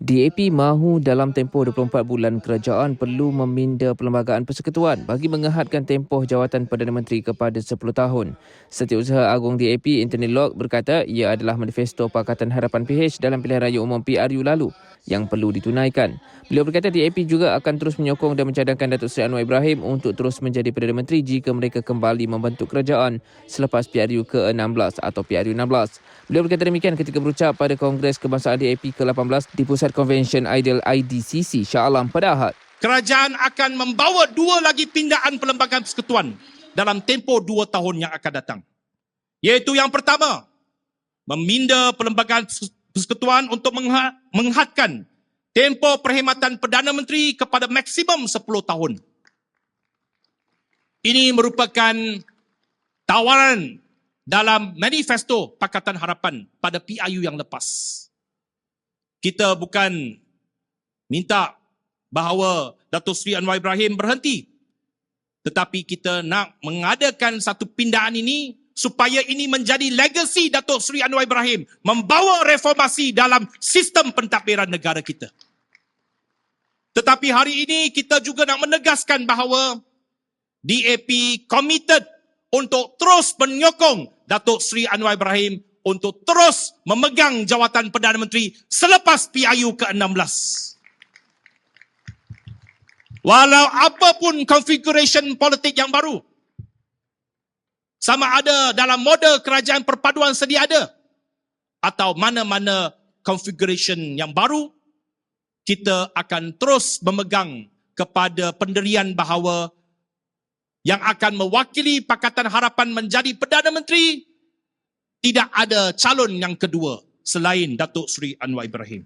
DAP mahu dalam tempoh 24 bulan kerajaan perlu meminda Perlembagaan Persekutuan bagi mengehadkan tempoh jawatan Perdana Menteri kepada 10 tahun. Setiausaha Agung DAP Anthony Locke berkata ia adalah manifesto Pakatan Harapan PH dalam pilihan raya umum PRU lalu yang perlu ditunaikan. Beliau berkata DAP juga akan terus menyokong dan mencadangkan Datuk Seri Anwar Ibrahim untuk terus menjadi Perdana Menteri jika mereka kembali membentuk kerajaan selepas PRU ke-16 atau PRU 16. Beliau berkata demikian ketika berucap pada Kongres Kebangsaan DAP ke-18 di Pusat Convention Ideal IDCC Shah Alam pada Ahad. kerajaan akan membawa dua lagi pindaan perlembagaan persekutuan dalam tempoh dua tahun yang akan datang. Iaitu yang pertama, meminda perlembagaan persekutuan untuk mengha- menghadkan tempoh perkhidmatan Perdana Menteri kepada maksimum 10 tahun. Ini merupakan tawaran dalam manifesto Pakatan Harapan pada PIU yang lepas. Kita bukan minta bahawa Datuk Seri Anwar Ibrahim berhenti. Tetapi kita nak mengadakan satu pindaan ini supaya ini menjadi legasi Datuk Seri Anwar Ibrahim membawa reformasi dalam sistem pentadbiran negara kita. Tetapi hari ini kita juga nak menegaskan bahawa DAP committed untuk terus menyokong Datuk Seri Anwar Ibrahim untuk terus memegang jawatan Perdana Menteri selepas PIU ke-16. Walau apapun configuration politik yang baru, sama ada dalam model kerajaan perpaduan sedia ada atau mana-mana configuration yang baru, kita akan terus memegang kepada pendirian bahawa yang akan mewakili Pakatan Harapan menjadi Perdana Menteri tidak ada calon yang kedua selain Datuk Seri Anwar Ibrahim.